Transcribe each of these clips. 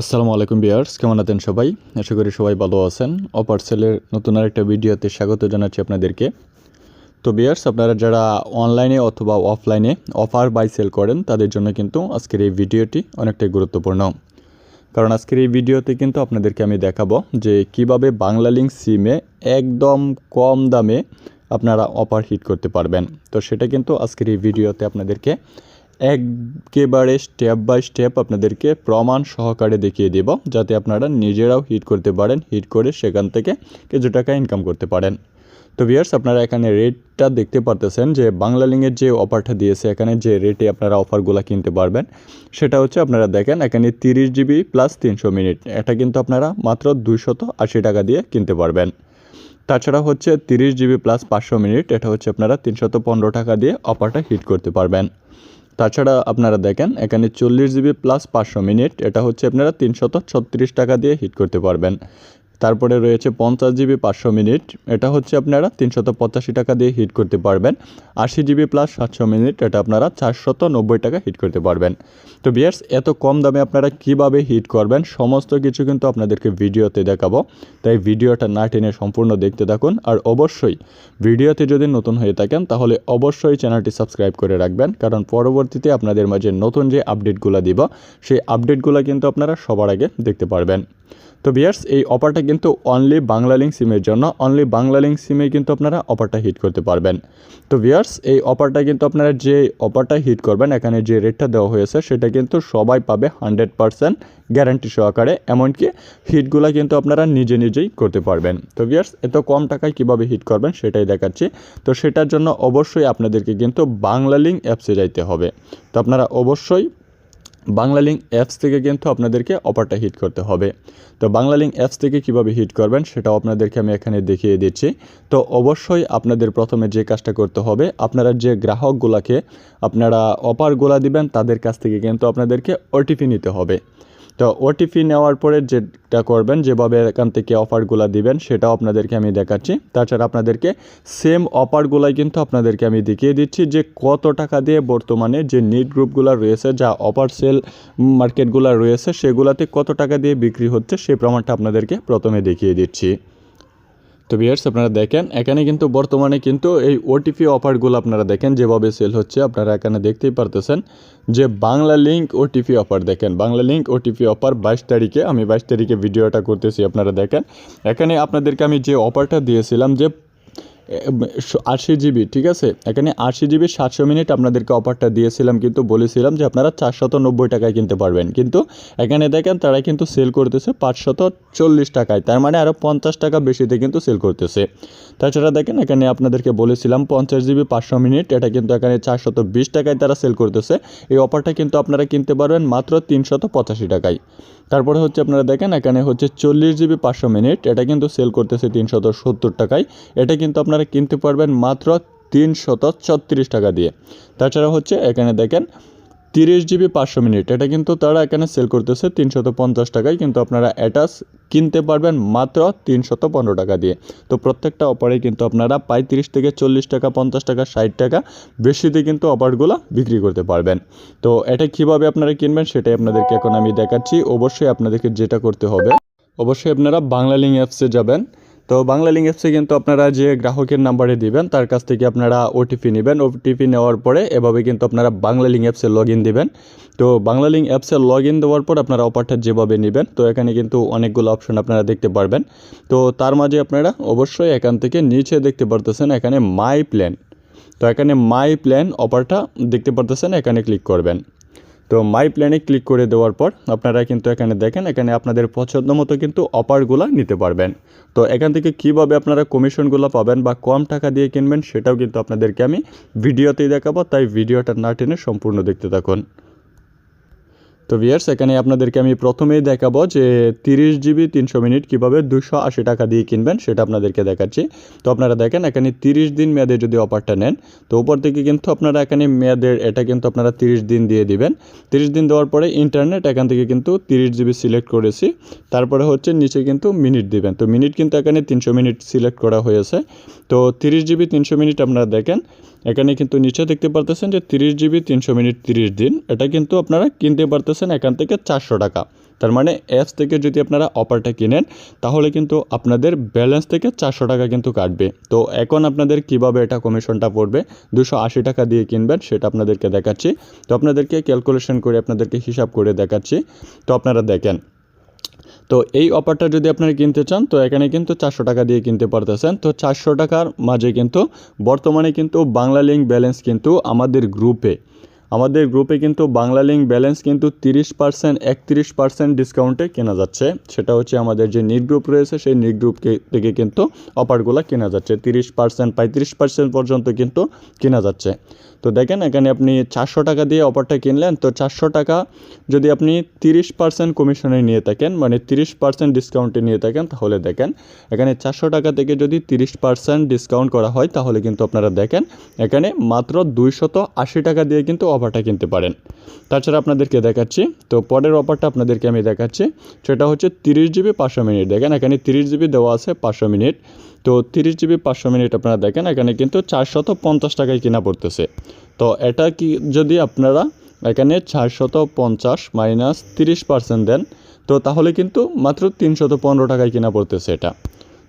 আসসালামু আলাইকুম বিয়ার্স কেমন আছেন সবাই? আশা করি সবাই ভালো আছেন। অপার সেলের নতুন আরেকটা ভিডিওতে স্বাগত জানাচ্ছি আপনাদেরকে। তো বিয়ার্স আপনারা যারা অনলাইনে অথবা অফলাইনে অফার বাই সেল করেন, তাদের জন্য কিন্তু আজকের এই ভিডিওটি অনেকটাই গুরুত্বপূর্ণ। কারণ আজকের এই ভিডিওতে কিন্তু আপনাদেরকে আমি দেখাবো যে কীভাবে বাংলা লিঙ্ক সিমে একদম কম দামে আপনারা অফার হিট করতে পারবেন। তো সেটা কিন্তু আজকের এই ভিডিওতে আপনাদেরকে একেবারে স্টেপ বাই স্টেপ আপনাদেরকে প্রমাণ সহকারে দেখিয়ে দেব, যাতে আপনারা নিজেরাও হিট করতে পারেন হিট করে সেখান থেকে কিছু টাকা ইনকাম করতে পারেন। তো ভিয়ার্স আপনারা এখানে রেটটা দেখতে পারতেছেন যে বাংলা লিঙ্কের যে অফারটা দিয়েছে, এখানে যে রেটে আপনারা অফারগুলো কিনতে পারবেন, সেটা হচ্ছে আপনারা দেখেন এখানে তিরিশ জিবি প্লাস তিনশো মিনিট এটা কিন্তু আপনারা মাত্র দুইশত আশি টাকা দিয়ে কিনতে পারবেন। তাছাড়া হচ্ছে তিরিশ জিবি প্লাস পাঁচশো মিনিট এটা হচ্ছে আপনারা তিনশত পনেরো টাকা দিয়ে অফারটা হিট করতে পারবেন। তাছাড়া আপনারা দেখেন, এখানে চল্লিশ জিবি প্লাস পাঁচশো মিনিট, এটা হচ্ছে আপনারা তিনশত ছত্রিশ টাকা দিয়ে হিট করতে পারবেন। তারপরে রয়েছে পঞ্চাশ জিবি পাঁচশো মিনিট। এটা হচ্ছে আপনারা তিনশত পঁচাশি টাকা দিয়ে হিট করতে পারবেন। আশি জিবি প্লাস সাতশো মিনিট, এটা আপনারা চারশত নব্বই টাকা হিট করতে পারবেন। তো বিয়ার্স এত কম দামে আপনারা কীভাবে হিট করবেন? সমস্ত কিছু কিন্তু আপনাদেরকে ভিডিওতে দেখাবো। তাই ভিডিওটা না টেনে সম্পূর্ণ দেখতে থাকুন। আর অবশ্যই ভিডিওতে যদি নতুন হয়ে থাকেন, তাহলে অবশ্যই চ্যানেলটি সাবস্ক্রাইব করে রাখবেন। কারণ পরবর্তীতে আপনাদের মাঝে নতুন যে আপডেটগুলো দিব, সেই আপডেটগুলো কিন্তু আপনারা সবার আগে দেখতে পারবেন। তো বিয়ার্স এই অফারটা কিন্তু অনলি বাংলা লিঙ্ক সিমের জন্য অনলি বাংলা লিঙ্ক সিমে কিন্তু আপনারা অফারটা হিট করতে পারবেন। তো বিয়ার্স এই অফারটা কিন্তু আপনারা যে অফারটা হিট করবেন, এখানে যে রেটটা দেওয়া হয়েছে, সেটা কিন্তু সবাই পাবে হান্ড্রেড পারসেন্ট গ্যারান্টি সহকারে, এমনকি হিটগুলো কিন্তু আপনারা নিজে নিজেই করতে পারবেন। তো বিয়ার্স এত কম টাকায় কীভাবে হিট করবেন সেটাই দেখাচ্ছি। তো সেটার জন্য অবশ্যই আপনাদেরকে কিন্তু বাংলা লিঙ্ক অ্যাপসে যাইতে হবে। তো আপনারা অবশ্যই বাংলা লিঙ্ক অ্যাপস থেকে কিন্তু আপনাদেরকে অপারটা হিট করতে হবে। তো বাংলা লিঙ্ক অ্যাপস থেকে কীভাবে হিট করবেন সেটাও আপনাদেরকে আমি এখানে দেখিয়ে দিচ্ছি। তো অবশ্যই আপনাদের প্রথমে যে কাজটা করতে হবে, আপনারা যে গ্রাহকগুলাকে আপনারা অপারগুলা দিবেন, তাদের কাছ থেকে কিন্তু আপনাদেরকে ওটিপি নিতে হবে। তো ওটিপি নেওয়ার পরে যেটা করবেন, যেভাবে এখান থেকে অফারগুলো দিবেন, সেটাও আপনাদেরকে আমি দেখাচ্ছি। তাছাড়া আপনাদেরকে সেম অফারগুলাই কিন্তু আপনাদেরকে আমি দেখিয়ে দিচ্ছি যে কত টাকা দিয়ে বর্তমানে যে নিট গ্রুপগুলো রয়েছে, যা অফার সেল মার্কেটগুলো রয়েছে, সেগুলাতে কত টাকা দিয়ে বিক্রি হচ্ছে সেই প্রমাণটা আপনাদেরকে প্রথমে দেখিয়ে দিচ্ছি। তো বিয়ার্স আপনারা দেখেন, এখানে কিন্তু বর্তমানে কিন্তু এই ওটিপি অফারগুলো আপনারা দেখেন, যেভাবে সেল হচ্ছে, আপনারা এখানে দেখতেই পারতেছেন যে বাংলা লিঙ্ক ওটিপি অফার দেখেন, বাংলা লিঙ্ক ওটিপি অফার বাইশ তারিখে, আমি বাইশ তারিখে ভিডিওটা করতেছি, আপনারা দেখেন। এখানে আপনাদেরকে আমি যে অফারটা দিয়েছিলাম যে আশি জিবি, ঠিক আছে? এখানে আশি জিবি সাতশো মিনিট আপনাদেরকে অফারটা দিয়েছিলাম, কিন্তু বলেছিলাম যে আপনারা চারশত নব্বই টাকায় কিনতে পারবেন। কিন্তু এখানে দেখেন, তারা কিন্তু সেল করতেছে পাঁচশত চল্লিশ টাকায়। তার মানে আরও পঞ্চাশ টাকা বেশিতে কিন্তু সেল করতেছে। তাছাড়া দেখেন, এখানে আপনাদেরকে বলেছিলাম পঞ্চাশ জিবি পাঁচশো মিনিট, এটা কিন্তু এখানে চারশত বিশ টাকায় তারা সেল করতেছে। এই অফারটা কিন্তু আপনারা কিনতে পারবেন মাত্র তিনশত পঁচাশি টাকায়। তারপরে হচ্ছে আপনারা দেখেন, এখানে হচ্ছে চল্লিশ জিবি পাঁচশো মিনিট, এটা কিন্তু সেল করতেছে তিনশত সত্তর টাকায়। এটা কিন্তু আপনারা কিনতে পারবেন মাত্র তিনশত ছত্রিশ টাকা দিয়ে। তাছাড়া হচ্ছে এখানে দেখেন তিরিশ জিবি পাঁচশো মিনিট। এটা কিন্তু তারা এখানে সেল করতেছে তিনশত পঞ্চাশ টাকায়। কিন্তু আপনারা অ্যাটাস কিনতে পারবেন মাত্র তিনশত পনেরো টাকা দিয়ে। তো প্রত্যেকটা অফারে কিন্তু আপনারা পঁয়ত্রিশ থেকে চল্লিশ টাকা, পঞ্চাশ টাকা, ষাট টাকা বেশিতে কিন্তু অফারগুলো বিক্রি করতে পারবেন। তো এটা কীভাবে আপনারা কিনবেন সেটাই আপনাদেরকে এখন আমি দেখাচ্ছি। অবশ্যই আপনাদেরকে যেটা করতে হবে, অবশ্যই আপনারা বাংলা লিঙ্ক অ্যাপসে যাবেন। তো বাংলা লিঙ্ক অ্যাপসে কিন্তু আপনারা যে গ্রাহকের নাম্বারে দিবেন, তার কাছ থেকে আপনারা ওটিপি নেবেন। ওটিপি নেওয়ার পরে এভাবে কিন্তু আপনারা বাংলা লিঙ্ক অ্যাপসে লগ ইন দেবেন। তো বাংলা লিঙ্ক অ্যাপসে লগ ইন দেওয়ার পর আপনারা অফারটা যেভাবে নেবেন, তো এখানে কিন্তু অনেকগুলো অপশন আপনারা দেখতে পারবেন। তো তার মাঝে আপনারা অবশ্যই এখান থেকে নিচে দেখতে পারতেছেন এখানে মাই প্ল্যান তো এখানে মাই প্ল্যান অপারটা দেখতে পারতেছেন, এখানে ক্লিক করবেন। তো মাই প্ল্যানে ক্লিক করে দেওয়ার পর আপনারা কিন্তু এখানে দেখেন, এখানে আপনাদের পছন্দ মতো কিন্তু অফারগুলো নিতে পারবেন। তো এখান থেকে কীভাবে আপনারা কমিশনগুলো পাবেন বা কম টাকা দিয়ে কিনবেন সেটাও কিন্তু আপনাদেরকে আমি ভিডিওতেই দেখাবো, তাই ভিডিওটা না টেনে সম্পূর্ণ দেখতে থাকুন। তো ভিয়ার্স এখানে আপনাদেরকে আমি প্রথমেই দেখাবো যে তিরিশ জিবি তিনশো মিনিট কীভাবে দুশো আশি টাকা দিয়ে কিনবেন, সেটা আপনাদেরকে দেখাচ্ছি। তো আপনারা দেখেন, এখানে তিরিশ দিন মেয়াদে যদি অফারটা নেন, তো উপর থেকে কিন্তু আপনারা এখানে মেয়াদের, এটা কিন্তু আপনারা তিরিশ দিন দিয়ে দিবেন। তিরিশ দিন দেওয়ার পরে ইন্টারনেট এখান থেকে কিন্তু তিরিশ জিবি সিলেক্ট করেছি। তারপরে হচ্ছে নিচে কিন্তু মিনিট দিবেন। তো মিনিট কিন্তু এখানে তিনশো মিনিট সিলেক্ট করা হয়েছে। তো তিরিশ জিবি তিনশো মিনিট আপনারা দেখেন, এখানে কিন্তু নিচে দেখতে পারতেছেন যে তিরিশ জিবি তিনশো মিনিট তিরিশ দিন, এটা কিন্তু আপনারা কিনতে পারতেছেন এখান থেকে চারশো টাকা। তার মানে অ্যাপস থেকে যদি আপনারা অফারটা কিনেন, তাহলে কিন্তু আপনাদের ব্যালেন্স থেকে চারশো টাকা কিন্তু কাটবে। তো এখন আপনাদের কীভাবে এটা কমিশনটা পড়বে? দুশো আশি টাকা দিয়ে কিনবেন, সেটা আপনাদেরকে দেখাচ্ছি। তো আপনাদেরকে ক্যালকুলেশন করে আপনাদেরকে হিসাব করে দেখাচ্ছি। তো আপনারা দেখেন। তো এই অফারটা যদি আপনারা কিনতে চান, তো এখানে কিন্তু চারশো টাকা দিয়ে কিনতে পারতেছেন। তো চারশো টাকার মাঝে কিন্তু বর্তমানে কিন্তু বাংলা লিঙ্ক ব্যালেন্স কিন্তু আমাদের গ্রুপে আমাদের গ্রুপে কিন্তু বাংলা লিঙ্ক ব্যালেন্স কিন্তু তিরিশ পার্সেন্ট, একত্রিশ পার্সেন্ট ডিসকাউন্টে কেনা যাচ্ছে। সেটা হচ্ছে আমাদের যে নিট গ্রুপ রয়েছে, সেই নিট গ্রুপ থেকে কিন্তু অফারগুলো কেনা যাচ্ছে। তিরিশ পার্সেন্ট, পঁয়ত্রিশ পার্সেন্ট পর্যন্ত কিন্তু কেনা যাচ্ছে। তো দেখেন, এখানে আপনি চারশো টাকা দিয়ে অফারটা কিনলেন, তো চারশো টাকা যদি আপনি তিরিশ পার্সেন্ট কমিশনে নিয়ে থাকেন মানে তিরিশ পার্সেন্ট ডিসকাউন্টে নিয়ে থাকেন, তাহলে দেখেন, এখানে চারশো টাকা থেকে যদি তিরিশ পার্সেন্ট ডিসকাউন্ট করা হয়, তাহলে কিন্তু আপনারা দেখেন, এখানে মাত্র দুইশত আশি টাকা দিয়ে কিন্তু অফারটা কিনতে পারেন। তাছাড়া আপনাদেরকে দেখাচ্ছি, তো পরের অফারটা আপনাদেরকে আমি দেখাচ্ছি, সেটা হচ্ছে তিরিশ জিবি পাঁচশো মিনিট। দেখেন, এখানে তিরিশ জিবি দেওয়া আছে পাঁচশো মিনিট, তো তিরিশ জিবি পাঁচশো মিনিট আপনারা দেখেন, এখানে কিন্তু চারশত পঞ্চাশ টাকায় কিনা পড়তেছে। তো এটা কি যদি আপনারা এখানে চারশত পঞ্চাশ মাইনাস তিরিশ পার্সেন্ট দেন, তো তাহলে কিন্তু মাত্র তিনশত পনেরো টাকায় কিনা পড়তেছে এটা।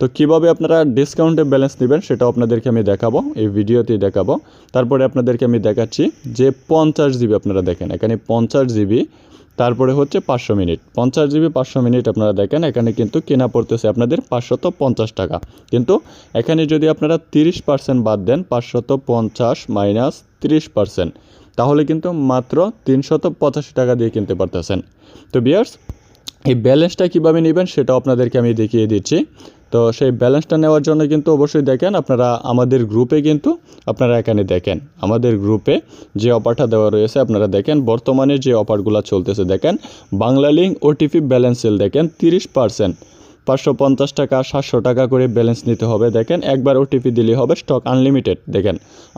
তো কীভাবে আপনারা ডিসকাউন্টে ব্যালেন্স নেবেন সেটাও আপনাদেরকে আমি দেখাবো, এই ভিডিওতেই দেখাবো। তারপরে আপনাদেরকে আমি দেখাচ্ছি যে পঞ্চাশ জিবি আপনারা দেখেন, এখানে পঞ্চাশ জিবি তারপরে হচ্ছে পাঁচশো মিনিট। পঞ্চাশ জিবি পাঁচশো মিনিট আপনারা দেখেন, এখানে কিন্তু কেনা পড়তেছে আপনাদের পাঁচশত পঞ্চাশ টাকা। কিন্তু এখানে যদি আপনারা তিরিশ পার্সেন্ট বাদ দেন, পাঁচশত পঞ্চাশ মাইনাস তিরিশ পার্সেন্ট, তাহলে কিন্তু মাত্র তিনশত পঁচাশি টাকা দিয়ে কিনতে পারতেছেন। তো বিয়ার্স, এই ব্যালেন্সটা কীভাবে নেবেন সেটাও আপনাদেরকে আমি দেখিয়ে দিচ্ছি। তো সেই ব্যালেন্সটা নেওয়ার জন্য কিন্তু অবশ্যই দেখেন আপনারা আমাদের গ্রুপে কিন্তু আপনারা এখানে দেখেন। আমাদের গ্রুপে যে অফারটা দেওয়া রয়েছে, আপনারা দেখেন বর্তমানে যে অফারগুলো চলতেছে, দেখেন Banglalink OTP balance sell দেখেন তিরিশ পার্সেন্ট পাঁচশো পঞ্চাশ টাকা, সাতশো টাকা করে ব্যালেন্স নিতে হবে। দেখেন, একবার ওটিপি দিলেই হবে স্টক আনলিমিটেড দেখেন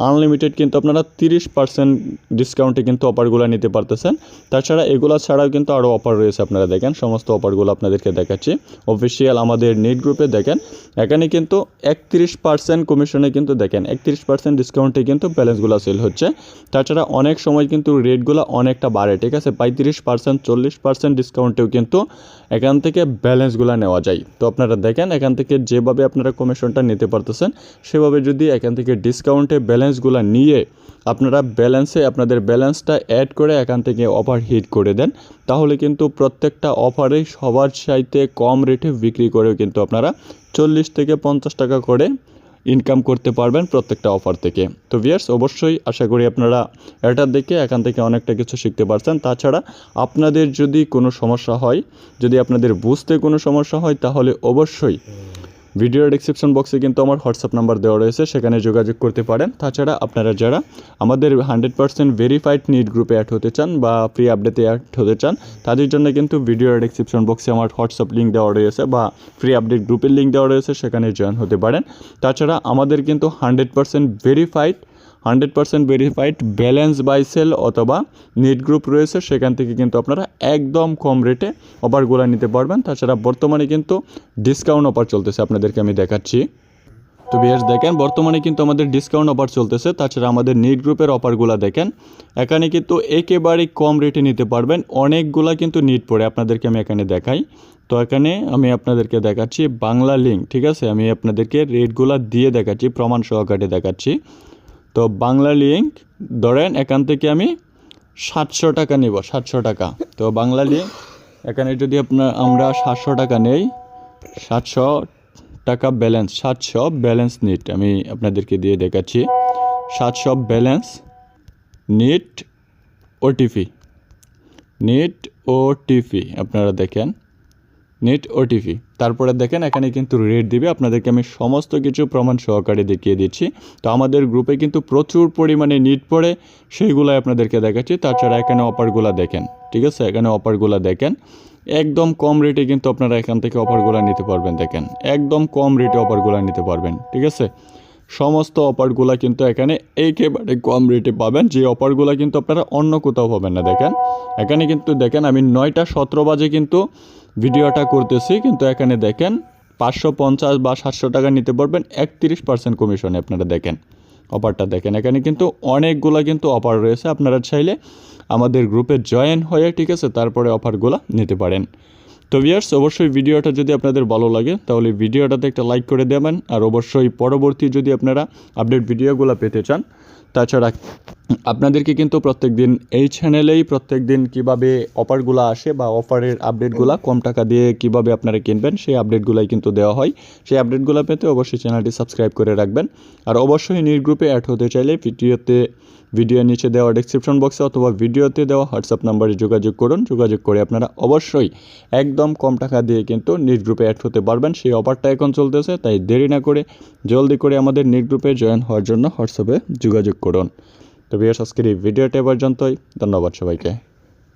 আনলিমিটেড কিন্তু আপনারা তিরিশ পার্সেন্ট ডিসকাউন্টে কিন্তু অফারগুলো নিতে পারতেছেন। তাছাড়া এগুলো ছাড়াও কিন্তু আরও অফার রয়েছে আপনারা, দেখেন, সমস্ত অফারগুলো আপনাদেরকে দেখাচ্ছি। অফিসিয়াল আমাদের নেট গ্রুপে দেখেন, এখানে কিন্তু একত্রিশ পার্সেন্ট কমিশনে কিন্তু, দেখেন, একত্রিশ পার্সেন্ট ডিসকাউন্টে কিন্তু ব্যালেন্সগুলো সেল হচ্ছে। তাছাড়া অনেক সময় কিন্তু রেটগুলো অনেকটা বাড়ে, ঠিক আছে? পঁয়ত্রিশ পার্সেন্ট চল্লিশ পার্সেন্ট ডিসকাউন্টেও কিন্তু এখান থেকে ব্যালেন্সগুলো নেওয়া যায়। তো আপনারা দেখেন, এখান থেকে যেভাবে আপনারা কমিশনটা নিতে পারতেছেন, সেভাবে যদি এখান থেকে ডিসকাউন্টে ব্যালেন্সগুলো নিয়ে আপনারা ব্যালেন্সে আপনাদের ব্যালেন্সটা অ্যাড করে এখান থেকে অফার হিট করে দেন, তাহলে কিন্তু প্রত্যেকটা অফারে সবার চাইতে কম রেটে বিক্রি করেও কিন্তু আপনারা চল্লিশ থেকে পঞ্চাশ টাকা করে ইনকাম করতে পারবেন প্রত্যেকটা অফার থেকে। তো ভিয়ার্স অবশ্যই আশা করি আপনারা এটা দেখে এখান থেকে অনেকটা কিছু শিখতে পারছেন। তাছাড়া আপনাদের যদি কোনো সমস্যা হয়, যদি আপনাদের বুঝতে কোনো সমস্যা হয়, তাহলে অবশ্যই ভিডিওর ডিসক্রিপশন বক্সে কিন্তু আমার হোয়াটসঅ্যাপ নাম্বার দেওয়া রয়েছে, সেখানে যোগাযোগ করতে পারেন। তাছাড়া আপনারা যারা আমাদের হান্ড্রেড পার্সেন্ট ভেরিফাইড নিট গ্রুপে অ্যাড হতে চান বা ফ্রি আপডেটে অ্যাড হতে চান, তাদের জন্য কিন্তু ভিডিওর ডিসক্রিপশন বক্সে আমার হোয়াটসঅ্যাপ লিঙ্ক দেওয়া রয়েছে বা ফ্রি আপডেট গ্রুপের লিঙ্ক দেওয়া রয়েছে, সেখানে জয়েন হতে পারেন। তাছাড়া আমাদের কিন্তু hundred percent verified hundred percent verified balance buy sell অথবা নেট গ্রুপ রয়েছে, সেখান থেকে কিন্তু আপনারা একদম কম রেটে অফারগুলো নিতে পারবেন। তাছাড়া বর্তমানে কিন্তু ডিসকাউন্ট অফার চলতেছে, আপনাদেরকে আমি দেখাচ্ছি। তো বেশ দেখেন, বর্তমানে কিন্তু আমাদের ডিসকাউন্ট অফার চলতেছে, তাছাড়া আমাদের নিট গ্রুপের অফারগুলো দেখেন। এখানে কিন্তু একেবারেই কম রেটে নিতে পারবেন, অনেকগুলা কিন্তু নিট পড়ে, আপনাদেরকে আমি এখানে দেখাই। তো এখানে আমি আপনাদেরকে দেখাচ্ছি বাংলা লিঙ্ক ঠিক আছে? আমি আপনাদেরকে রেটগুলো দিয়ে দেখাচ্ছি, প্রমাণ সহকারে দেখাচ্ছি। তো বাংলা লিঙ্ক ধরেন এখান থেকে আমি সাতশো টাকা নিব, সাতশো টাকা। তো বাংলা লিঙ্ক এখানে যদি আপনার আমরা সাতশো টাকা নেই, সাতশো টাকা ব্যালেন্স সাতশো ব্যালেন্স নিট আমি আপনাদেরকে দিয়ে দেখাচ্ছি। সাতশো balance net OTP net OTP আপনারা দেখেন। নেট ওটিপি তারপরে দেখেন, এখানে কিন্তু রেট দিবে। আপনাদেরকে আমি সমস্ত কিছু প্রমাণ সহকারে দেখিয়ে দিচ্ছি। তো আমাদের গ্রুপে কিন্তু প্রচুর পরিমাণে নিট পড়ে সেইগুলো আপনাদেরকে দেখাচ্ছি। তাছাড়া এখানে অফারগুলো দেখেন, ঠিক আছে? এখানে অফারগুলো দেখেন। একদম কম রেটে কিন্তু আপনারা এখান থেকে অফারগুলো নিতে পারবেন, দেখেন। একদম কম রেটে অফারগুলো নিতে পারবেন, ঠিক আছে? সমস্ত অফারগুলো কিন্তু এখানে একেবারে কম রেটে পাবেন। যে অফারগুলো কিন্তু আপনারা অন্য কোথাও পাবেন না, দেখেন। এখানে কিন্তু দেখেন, আমি নয়টা সতেরো বাজে কিন্তু ভিডিওটা করতেছি, কিন্তু এখানে দেখেন, পাঁচশো পঞ্চাশ বা সাতশো টাকা নিতে পারবেন, একত্রিশ পার্সেন্ট কমিশনে আপনারা দেখেন। অফারটা দেখেন, এখানে কিন্তু অনেকগুলো কিন্তু অফার রয়েছে, আপনারা চাইলে আমাদের গ্রুপে জয়েন হয়ে ঠিক আছে, তারপরে অফারগুলো নিতে পারেন। তো ভিয়ার্স অবশ্যই ভিডিওটা যদি আপনাদের ভালো লাগে, তাহলে ভিডিওটাতে একটা লাইক করে দেবেন, আর অবশ্যই পরবর্তী যদি আপনারা আপডেট ভিডিওগুলো পেতে চান, তাছাড়া আপনাদেরকে কিন্তু প্রত্যেক দিন এই চ্যানেলেই প্রত্যেক দিন কীভাবে অফারগুলো আসে বা অফারের আপডেটগুলো কম টাকা দিয়ে কীভাবে আপনারা কিনবেন, সেই আপডেটগুলাই কিন্তু দেওয়া হয়। সেই আপডেটগুলো পেতে অবশ্যই চ্যানেলটি সাবস্ক্রাইব করে রাখবেন, আর অবশ্যই নিজ গ্রুপে অ্যাড হতে চাইলে ভিডিওতে ভিডিওর নিচে দেওয়া ডিসক্রিপশন বক্সে অথবা ভিডিওতে দেওয়া হোয়াটসঅ্যাপ নাম্বারে যোগাযোগ করুন। যোগাযোগ করে আপনারা অবশ্যই একদম কম টাকা দিয়ে কিন্তু নিট গ্রুপে অ্যাড হতে পারবেন। সেই অফারটা এখন চলতেছে, তাই দেরি না করে জলদি করে আমাদের নিট গ্রুপে জয়েন হওয়ার জন্য হোয়াটসঅ্যাপে যোগাযোগ করুন। তো বিয়াস আজকের এই ভিডিওটা পর্যন্তই। ধন্যবাদ সবাইকে।